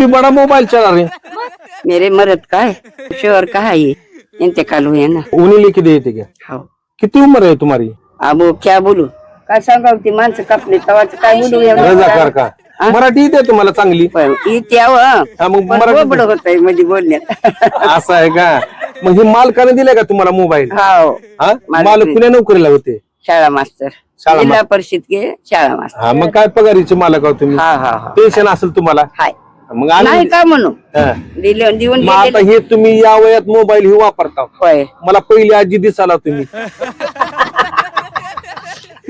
भी बड़ा मोबाइल चला रहे मेरे मरद का है शोर का है ये इंतकाल हुए ना. उन्हें लेके दे थे क्या हो. किती उम्र आहे तुम्हारी? अब वो क्या बोलू? काय सांगाव ती माणसं कापली तवाच काय बोलू एवढं? रजाकार का? मराठी येते तुम्हाला चांगली. पण इथे यावं हा, मग पण मराठी बोबड होत आहे मध्ये बोलण्यात. असं आहे का? मग हे मालकाने दिले का तुम्हाला मोबाईल हो. हा? मालक कुण्या नोकरीला होते. शाळा मास्तर. शाळा जिल्हा परिषद के शाळा मास्तर. हा मग काय पगारीचे मालक आहोत तुम्ही? हा हा हा. पेन्शन असेल तुम्हाला? हाय. मग नाही का म्हणू? हा. दिले देऊन मग आता. हे तुम्ही या वयात मोबाईल हे वापरता. होय. मला पहिली आजी दिसाला तुम्ही.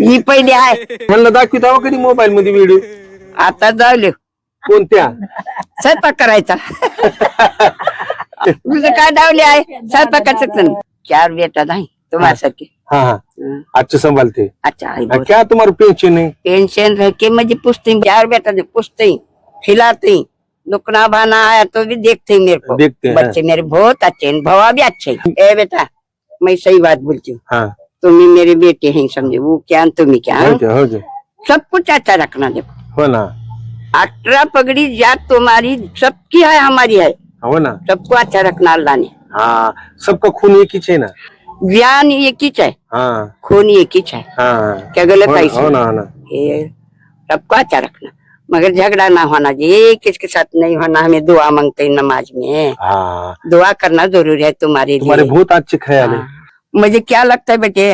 ही पहिली आहे. ह्यांना दाखविता कधी मोबाईल मध्ये व्हिडिओ आता जाऊले. कोणत्या? स्वयंपाक करायचा. तुझं काय डावले आहे? स्वयंपाकाच चार बेटा नाही तुम्हासाठी हा हा. आजचे संभालते अच्छा आई हा, क्या तुम्हारा पेन्शन है पेंशन रह के मुझे पूछते हैं, चार बेटा हैं, खिलाते. हैं। दुखना भाना आया तो भी देखते हैं मेरे को। देखते हैं, बच्चे मेरे बहुत अच्छे हैं भवा भी अच्छे हैं। ए बेटा मैं सही बात बोलती हूँ। हाँ। तुम ही मेरे बेटे हैं समझे? वो क्या तुम ही क्या हो हो? सब कुछ अच्छा रखना देखो हो ना। अठारह पगड़ी जात तुम्हारी सबकी है हमारी है। हो ना। सबको अच्छा रखना अल्लाह ने। हाँ सबका खून एक ही है ना। ज्ञान एक ही है हाँ। खून एक ही है हाँ। क्या गलत है सबको अच्छा रखना। मगर झगड़ा ना होना जी किसके साथ नहीं होना हमें दुआ मांगते हैं नमाज़ में। हाँ। दुआ करना ज़रूरी है तुम्हारे तुम्हारे बहुत अच्छे ख्याल है। मुझे क्या लगता है बेटे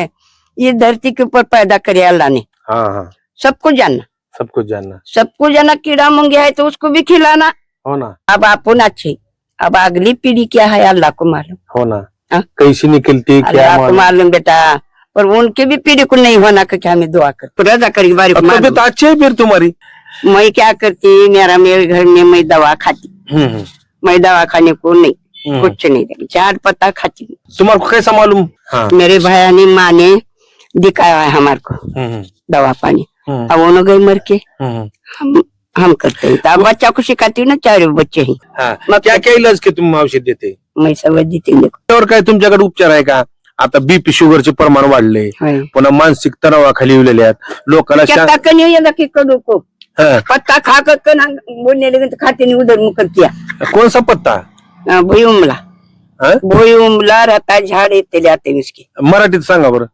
ये धरती के ऊपर पैदा करे अल्लाह ने। हाँ हाँ। सबको जानना। सब कुछ जानना। सबको जाना कीड़ा मुंगे है तो उसको भी खिलाना। हो ना। अब अपन अच्छे। अब अगली पीढ़ी क्या है अल्लाह को मालूम। हो ना। हाँ? कैसी निकलती है अल्लाह को मालूम। बेटा। पर उनके भी पीढ़ी को नहीं होना कि क्या हमें दुआ कर। रजा करी बारी। तबीयत अच्छी है फिर तुम्हारी। मैं क्या करती? मेरा मेरे घर में मैं दवा खाती. मैं दवा खाने को नहीं। कुछ नहीं चार पत्ता खाती। तुम्हारे को कैसा मालूम? हाँ. मेरे भाई ने माँ ने दिखाया है हमारे को दवा पानी. अब उन्होंने गए मर के. हम हम करते हैं. अब बच्चा को सिखाती हूँ ना चार बच्चे ही. हाँ. मग क्या क्या इलाज के तुम्ही औषध देते? मैं समझ देती हूँ. देखो त्यावर काय तुमच्याकडे उपचार आहे का? आता बीपी शुगरचे प्रमाण वाढले. होय. पुन्हा मानसिक तणावाखाली येलेले आहेत लोकांना क्या शा- कि पत्ता खा कर बोलने खाते नहीं उधर मुख कर किया कौन सा पत्ता? भुई उमला? भुई उमला रहता है झाड येते जाते उसके मराठीत सांगा बरं.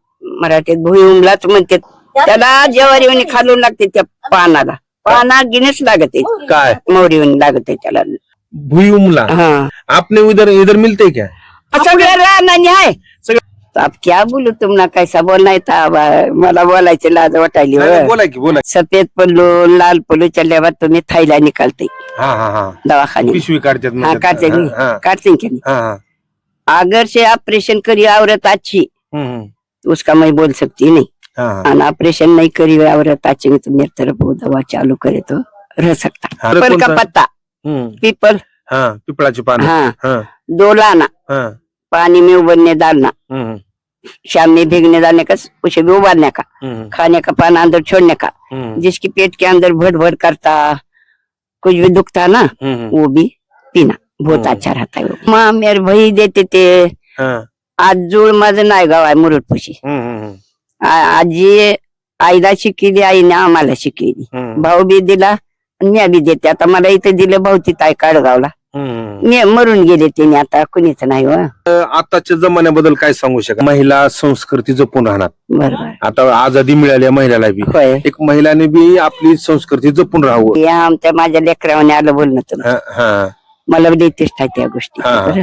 मराठीत भुई उमलाच म्हणते त्याला ज्वारी खालून लागते त्या पानाला. पाना गिनेच लागते. काय? मोरी लागते त्याला. भुई उमला. हा. आपने उधर इधर मिलते क्या? सगळं राहणार आहे. अब क्या बोलू तुमना कैसा है अब मला बोलायचे लाज वाटायली नाही, नाही, हो. बोला की बोला सफेद पल्लू लाल पल्लू चलल्या बाद तुम्ही थाईला निकालते. हा हा हा. दवाखाने में। पिशवी काढतात हाँ म्हणतात. काटते हा, हा, काटते क्या नहीं हा, हा. अगर से ऑपरेशन करी औरत अच्छी हम्म, हम्म. तो उसका मैं बोल सकती नहीं. हा, हा. और ऑपरेशन नहीं करी हुई औरत अच्छी में तो मेरी तरफ वो दवा चालू करे तो. रह सकता. हाँ, पीपल का? पत्ता? हम्म, पीपल. हा पिपळाची पानं. हाँ. हा, दो लाना हा. पानी में उबलने डालना शाम में भीगने डालने का उसे भी उबालने का. खाने का पाना अंदर छोड़ने का. जिसकी पेट के अंदर भट भट करता कुछ भी दुखता ना वो भी पीना. बहुत। अच्छा रहता है माँ मेरे भाई देते थे आज जुळ माझं नाही गाव आहे मुरुडपशी. आजी आईला शिकली आईने आम्हाला शिकली भाऊ बी दिला मी बी देते. आता मला इथे दिलं भाऊ तिथं आहे काळगावला. मरून गेले तिने आता कुणीच नाही हो. आताच्या जमान्याबद्दल काय सांगू शका महिला संस्कृती जपून राहणार. बरोबर. आता आझादी मिळाली आहे महिलाला बी. होय. एक महिलाने बी आपली संस्कृती जपून राहावं. या आमच्या माझ्या लेकरावाने आलं बोलणं हा, हा, मला देतेच नाही त्या गोष्टी. हाँ। बरं.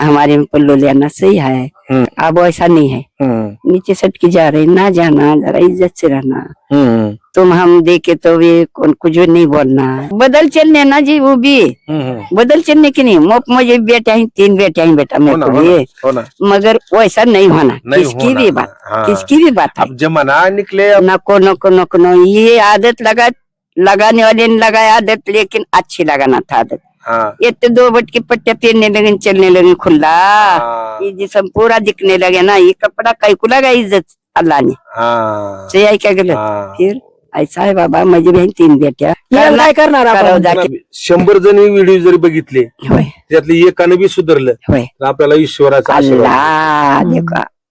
हमारे में पल्लू लेना सही है हम्म, अब ऐसा नहीं है। हम्म, नीचे सटकी जा रही ना जाना जरा इज़्ज़त से रहना। हम्म, तुम हम देखे तो भी कौन कुछ भी नहीं बोलना। बदल चलने ना जी वो भी. बदल चलने की नहीं मोप मुझे बेटा ही तीन बेटे हैं बेटा हो मेरे को हो हो ना मगर वैसा नहीं होना। नहीं किसकी होना, भी बात हाँ। किसकी भी बात है। अब जमाना निकले अब नको नको नको नो ये आदत लगा लगाने वाले ने लगाया आदत लेकिन अच्छी लगाना था आदत। हाँ, ये तो दो बट की पट्टियां पहनने लगे चलने लगे खुला ये जिसम पूरा दिखने लगे ना ये कपड़ा कई को लगा इज्जत? अल्लाह ने. हाँ, सही है क्या गलत. फिर ऐसा है बाबा माझी बहीण तीन बेट्या. काय करणार आपण? शंभर जणी व्हिडिओ जरी बघितले त्यातली एकाने बी सुधारलं आपल्याला ईश्वराचा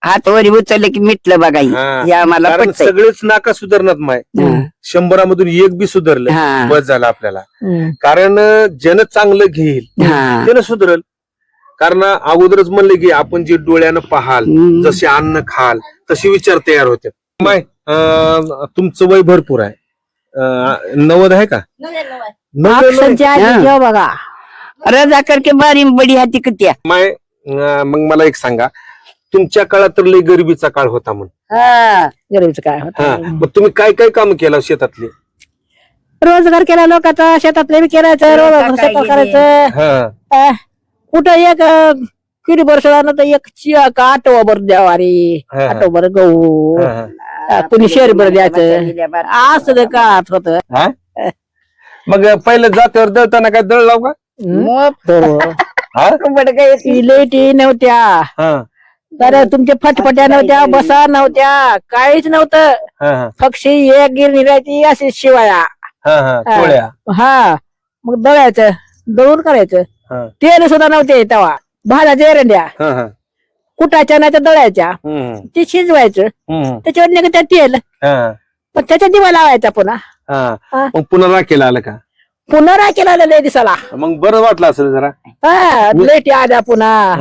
हात वरी उचलले की मिटलं बघा ही. हा. हे आम्हाला कारण पटतंय. सगळेच नाका सुधारणात माय हा. शंभरामधून एक बी सुधारलं हा. बस झालं आपल्याला. कारण अं, ज्यानं चांगलं घेईल हा. त्यानं सुधरल कारण अगोदरच म्हणले की आपण जे डोळ्यानं पाहाल हम्म. जसे अन्न खाल तसे विचार तयार होते माय अं, तुमचं वय भरपूर आहे अं, नव्वद आहे का नव्वद अक्षरच्या आधी. जेव्हा बघा रजा करके बारी बडी हाती कत्या माय अं, मग मला एक सांगा तुमच्या काळात तर लय गरिबीचा काळ होता म्हणून. हा. गरीबच काय हा होत मग तुम्ही काय काय काम केलं शेतातले? रोजगार केला लोकांचा शेतातले बी करायचं रोजगार काय शेतात? करायचं. हा. अं, कुठं एक अं, किती वर्ष झालं तर एक चिया का आठवभर ज्वारी हा, हा. आठवभर गहू. हा, हा. कुणी शेरभर द्यायचं. असं का होत हा? मग पहिलं जात्यावर दळताना काय दळ लाव का? हा? इलेटी नव्हत्या. हा, तर तुमच्या फटफट्या नव्हत्या बसा नव्हत्या काहीच नव्हतं. हा, पक्षी एक गिरणी राहायची अशी शिवाया. हा, हा, पोळ्या. हा मग दळायचं दळून करायचं. हा, तेल सुद्धा नव्हते तेव्हा. भाज्या एरंड्या. हा, हा. कुटाच्या नाही तर दळायच्या. हम्म, ते शिजवायचं. हम्म, त्याच्यावर नाही त्या तेल. हा, पण त्याच्या दिवा लावायचा पुन्हा. हा. हा. मग पुन्हा राखेला आलं का? पुन्हा केला लय दिसाला. मग बरं वाटलं असेल जरा. हा लेटी आल्या पुन्हा.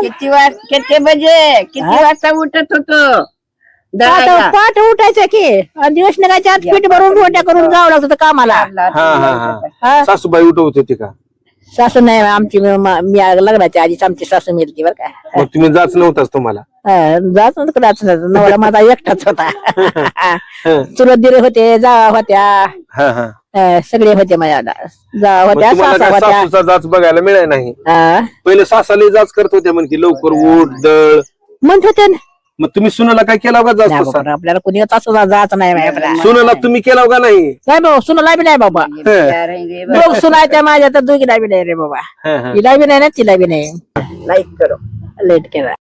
किती वाज किती बजे किती? वाजता उठत होतो? पाठ दळायला. पाठ उठायचं की आणि दिवस निघायच्या आत पीठ भरून रोट्या करून जावं लागत होतं कामाला. हा हा हा. हा सासूबाई उठवत होती का? सासू नाही आमची मी मी लग्नाच्या आधीच आमची सासू मिळती बरं का. मग तुम्ही जाच नव्हताच तुम्हाला. जात नव्हतं जात. नव्हतं नवरा माझा एकटाच होता. चुलत दिरे होते जावा होत्या. हा, हा. अं, सगळे होते माझ्या जावा मग होत्या तुम्हाला सासा काय होत्या. सासूचा जाच बघायला मिळाय नाही. पहिले सासाला जाच करत होते म्हणते लवकर उठ दळ. म्हणत होते ना. मग तुम्ही सुनाला काय केला का नाही बाबा, आपल्याला कुणी तसं जात नाही बाई आपल्याला. सुनाला तुम्ही केला का नाही? नाही बाबा सुनाला बी नाही बाबा. बा. दोघ सुनायच्या माझ्या तर दोघीला बी नाही रे बाबा. हा, हा. हिला बी नाही ना तिला बी नाही. लाईक करो. लेट केला.